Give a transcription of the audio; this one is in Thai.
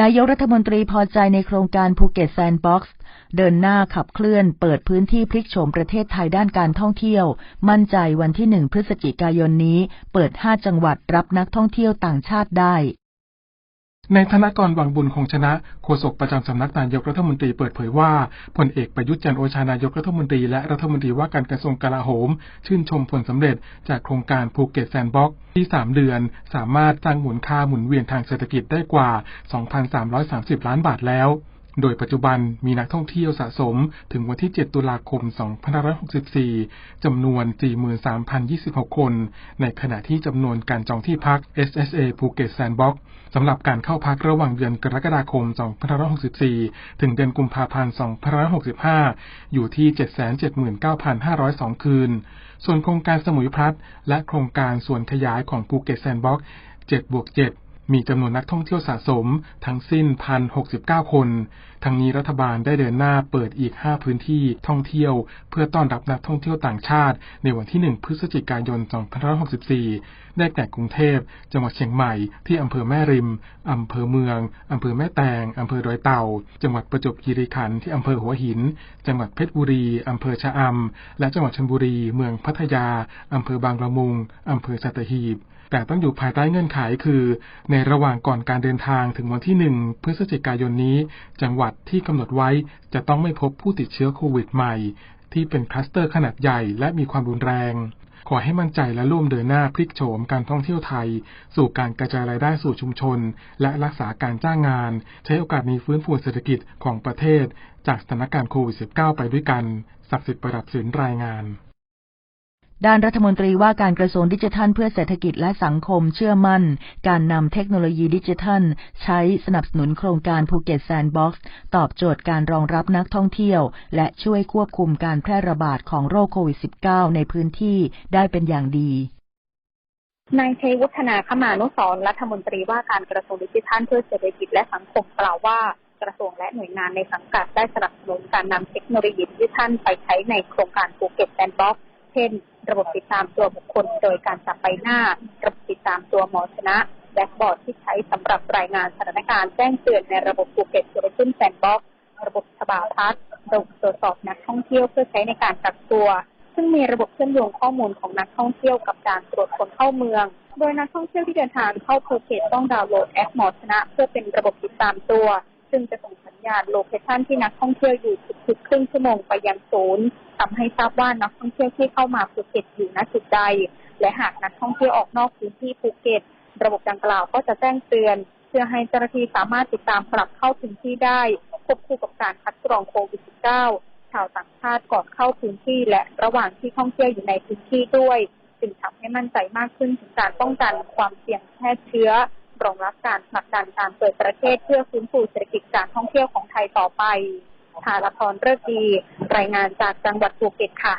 นายกรัฐมนตรีพอใจในโครงการภูเก็ตแซนด์บ็อกซ์เดินหน้าขับเคลื่อนเปิดพื้นที่พลิกโฉมประเทศไทยด้านการท่องเที่ยว มั่นใจวันที่หนึ่งพฤศจิกายนนี้ เปิด 5 จังหวัดรับนักท่องเที่ยวต่างชาติได้ ในธนกรวังบุญคงชนะโฆษกประจำสำนักนายกรัฐมนตรีเปิดเผยว่าพลเอกประยุทธ์จันโอชานายกรัฐมนตรีและรัฐมนตรีว่าการกระทรวงกลาโหม ชื่นชมผลสำเร็จจากโครงการภูเก็ตแซนด์บ็อกซ์ที่ 3 เดือน สามารถสร้างมูลค่าหมุนเวียนทางเศรษฐกิจได้กว่า 2,330 ล้านบาทแล้ว โดยปัจจุบันมีนักท่องเที่ยวสะสมถึงวันที่ 7 ตุลาคม 2564 จำนวน 43,026 คน ในขณะที่จำนวนการจองที่พัก SSA ภูเก็ตแซนด์บ็อกสำหรับการเข้าพักระหว่างเดือนกรกฎาคม 2564 ถึงเดือนกุมภาพันธ์ 2565 อยู่ที่ 779,502 คืน ส่วนโครงการสมุยพลัดและโครงการส่วนขยายของภูเก็ตแซนด์บ็อก7บวก7 มีจำนวนนักท่องเที่ยวสะสมทั้งสิ้น 1,069 คน ทั้งนี้รัฐบาลได้เดินหน้าเปิดอีก 5 พื้นที่ท่องเที่ยว เพื่อต้อนรับนักท่องเที่ยวต่างชาติ ในวันที่ 1 พฤศจิกายน 2564 ได้แก่กรุงเทพ จังหวัดเชียงใหม่ ที่อำเภอแม่ริม อำเภอเมือง อำเภอแม่แตง อำเภอดอยเต่า จังหวัดประจวบคีรีขันธ์ที่อำเภอหัวหิน จังหวัดเพชรบุรี อำเภอชะอำ และจังหวัดชลบุรี เมืองพัทยา อำเภอบางละมุง อำเภอสัตหีบ แต่ต้องอยู่ภายใต้เงื่อนไขคือ ในระหว่างก่อนการเดินทางถึงวันที่หนึ่งพฤศจิกายนนี้ จังหวัดที่กำหนดไว้จะต้องไม่พบผู้ติดเชื้อโควิดใหม่ ที่เป็นคลัสเตอร์ขนาดใหญ่และมีความรุนแรง ขอให้มั่นใจและร่วมเดินหน้าพลิกโฉมการท่องเที่ยวไทย สู่การกระจายรายได้สู่ชุมชน และรักษาการจ้างงาน ใช้โอกาสนี้ฟื้นฟูเศรษฐกิจของประเทศ จากสถานการณ์โควิด -19 ไปด้วยกัน ศักดิ์สิทธิ์ประดับสินรายงาน ด้านรัฐมนตรีว่าการกระทรวงดิจิทัลเพื่อเศรษฐกิจและสังคมเชื่อมั่น การนำเทคโนโลยีดิจิทัล ใช้สนับสนุนโครงการภูเก็ตแซนด์บ็อกซ์ตอบโจทย์การรองรับนักท่องเที่ยว และช่วยควบคุมการแพร่ระบาดของโรคโควิด -19 ในพื้นที่ได้เป็นอย่างดีนายชัยวุฒนาขมานุสรรัฐมนตรีว่าการกระทรวงดิจิทัลเพื่อเศรษฐกิจและสังคมกล่าวว่ากระทรวงและหน่วยงานในสังกัดได้สนับสนุนการนำเทคโนโลยีดิจิทัลไปใช้ในโครงการภูเก็ตแซนด์บ็อกซ์เช่น ระบบติดตามตัวบุคคลโดยการจับใบหน้า ระบบติดตามตัวหมอชนะแดชบอร์ดที่ใช้สำหรับรายงานสถานการณ์แจ้งเตือนในระบบภูเก็ตทัวริซึมแซนด์บ็อกระบบฉบาทัศน์ระบบตรวจสอบนักท่องเที่ยวเพื่อใช้ในการกักตัว ซึ่งมีระบบเชื่อมโยงข้อมูลของนักท่องเที่ยวกับการตรวจคนเข้าเมือง โดยนักท่องเที่ยวที่เดินทางเข้าภูเก็ตต้องดาวน์โหลดแอปหมอชนะ เพื่อเป็นระบบติดตามตัว ซึ่งจะส่งสัญญาณโลเคชันที่นักท่องเที่ยวอยู่ทุกๆครึ่งชั่วโมงไปยังศูนย์ ทำให้ทราบว่านักท่องเที่ยวที่เข้ามาภูเก็ตอยู่ณจุดใด และหากนักท่องเที่ยวออกนอกพื้นที่ภูเก็ต ระบบดังกล่าวก็จะแจ้งเตือน เพื่อให้เจ้าหน้าที่สามารถติดตามกลับเข้าพื้นที่ได้ควบคู่กับการคัดกรองโควิด -19 ชาวต่างชาติก่อนเข้าพื้นที่ และระหว่างที่ท่องเที่ยวอยู่ในพื้นที่ด้วยจึงทำให้มั่นใจมากขึ้นถึงการป้องกันความเสี่ยงแพร่เชื้อรองรับการผลักดันการเปิดประเทศเพื่อฟื้นฟูเศรษฐกิจการท่องเที่ยวของไทยต่อไป ทาละพรเลิกดี รายงานจากจังหวัดภูเก็ตค่ะ